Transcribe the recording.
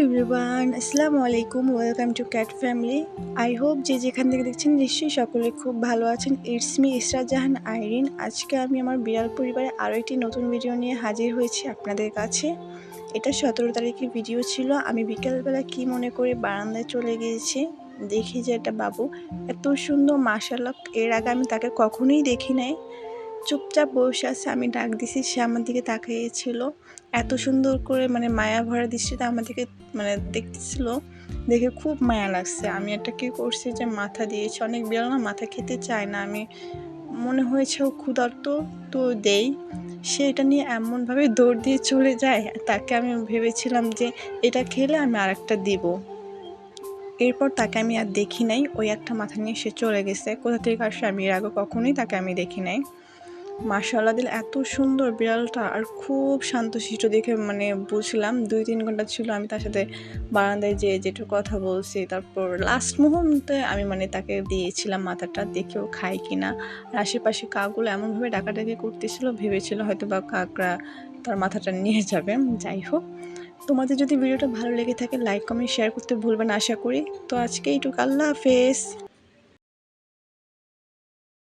Everyone আসসালামু আলাইকুম welcome to cat family I hope যে যেখান থেকে দেখছেন নিশ্চয়ই সকলে খুব ভালো আছেন। It's me Isra Jahan Irene আজকে আমি আমার বিড়াল পরিবারে আরও একটি নতুন ভিডিও নিয়ে হাজির হয়েছি আপনাদের কাছে। এটা সতেরো তারিখের ভিডিও ছিল। আমি বিকেলবেলা কি মনে করে বারান্দায় চলে গিয়েছি, দেখি যে এটা বাবু। এত সুন্দর মাশাল্লাহ এর আগে আমি তাকে কখনোই দেখি নাই চুপচাপ বসে আছে, আমি ডাক দিছি, সে আমার দিকে তাকিয়েছিল এত সুন্দর করে মানে মায়া ভরা দৃষ্টিতে আমার দিকে মানে দেখতেছিল, দেখে খুব মায়া লাগছে। আমি একটা কী করছি যে মাথা দিয়েছি, অনেক বিড়াল না মাথা খেতে চায় না। আমি মনে হয়েছে ও ক্ষুধার্ত তো দেই, সে এটা নিয়ে এমনভাবে দৌড় দিয়ে চলে যায়, তাকে আমি ভেবেছিলাম যে এটা খেলে আমি আর একটা দিব। এরপর তাকে আমি আর দেখি নাই, ওই একটা মাথা নিয়ে সে চলে গেছে। কোথা থেকে আসে আমি এর আগে কখনোই তাকে আমি দেখি নাই। মাশাল্লাহ দিল এত সুন্দর বিড়ালটা আর খুব শান্তশিষ্ট দেখে মানে বুঝলাম। দুই তিন ঘণ্টা ছিল, আমি তার সাথে বারান্দায় যে যেটু কথা বলছি, তারপর লাস্ট মুহূর্তে আমি মানে তাকে দিয়েছিলাম মাথাটা দেখেও খাই কিনা। আর আশেপাশে কাকগুলো এমনভাবে ডাকাডাকি করতেছিল, ভেবেছিল হয়তো বা কাকরা তার মাথাটা নিয়ে যাবে। যাই হোক, তোমাদের যদি ভিডিওটা ভালো লেগে থাকে লাইক কমেন্ট শেয়ার করতে ভুলবেন আশা করি। তো আজকে এইটুকু, আল্লাহ হাফেজ।